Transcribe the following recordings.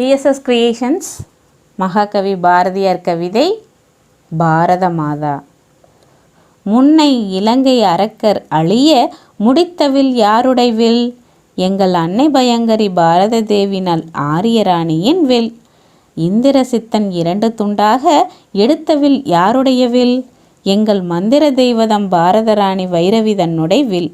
BSS creations மகாகவி பாரதியார் கவிதை பாரத மாதா முன்னை இலங்கை அரக்கர் அழிய முடித்தவில் யாருடைவில் எங்கள் அன்னை பயங்கரி பாரத தேவினால் ஆரியராணியின் வில். இந்திர சித்தன் இரண்டு துண்டாக எடுத்தவில் யாருடையவில் எங்கள் மந்திர தெய்வதம் பாரத ராணி வைரவி தன்னுடைய வில்.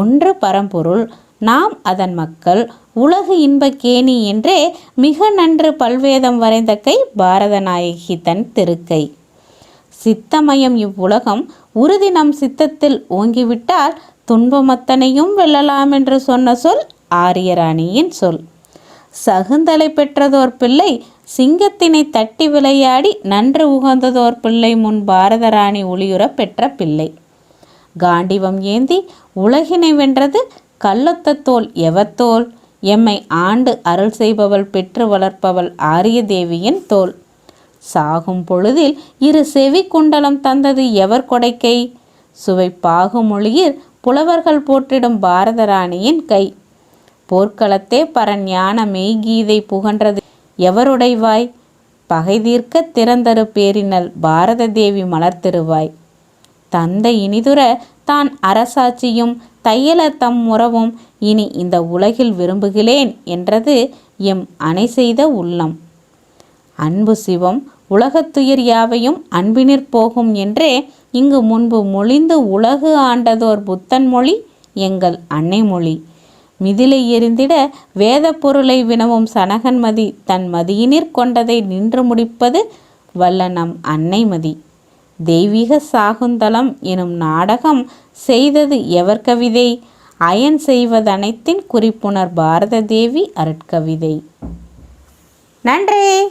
ஒன்று பரம்பொருள் நாம் அதன் மக்கள் உலகு இன்பக்கேணி என்றே மிக நன்று பல்வேதம் வரைந்த கை பாரத நாயகி தன் திருக்கை. சித்தமயம் இவ்வுலகம் உறுதி நம் சித்தத்தில் ஓங்கிவிட்டால் துன்பமத்தனையும் வெல்லலாம் என்று சொன்ன சொல் ஆரியராணியின் சொல். சகுந்தலை பெற்றதோர் பிள்ளை சிங்கத்தினை தட்டி விளையாடி நன்று உகந்ததோர் பிள்ளை முன் பாரத ராணி பெற்ற பிள்ளை. காண்டிவம் ஏந்தி உலகினை வென்றது கள்ளத்தத்தோல் எவத்தோல்? எம்மை ஆண்டு அருள் செய்பவள் பெற்று வளர்ப்பவள் ஆரிய தேவியின் தோல். சாகும் பொழுதில் இரு செவி குண்டலம் தந்தது எவர் கொடைக்கை? சுவை பாகுமொழியில் புலவர்கள் போற்றிடும் பாரத ராணியின் கை. போர்க்களத்தே பரஞான மெய்கீதை புகன்றது எவருடைவாய்? பகை தீர்க்க திறந்தரு பேரினல் பாரத தேவி மலர்த்திருவாய். தந்தை இனிதுர தான் அரசாட்சியும் தையல தம் உறவும் இனி இந்த உலகில் விரும்புகிறேன் என்றது எம் அணை செய்த உள்ளம். அன்பு சிவம் உலகத்துயிர் யாவையும் அன்பினிற் போகும் என்றே இங்கு முன்பு மொழிந்து உலகு ஆண்டதோர் புத்தன் மொழி எங்கள் அன்னை மொழி. மிதிலை எரிந்திட வேத பொருளை வினவும் சனகன்மதி தன் மதியினிற் கொண்டதை நின்று முடிப்பது வல்ல நம் அன்னை மதி. தெய்வீக சாகுந்தலம் எனும் நாடகம் செய்தது எவர் கவிதை? அயன் செய்வதனைத்தின் குறிப்புணர் பாரத தேவி அருட்கவிதை. நன்றி!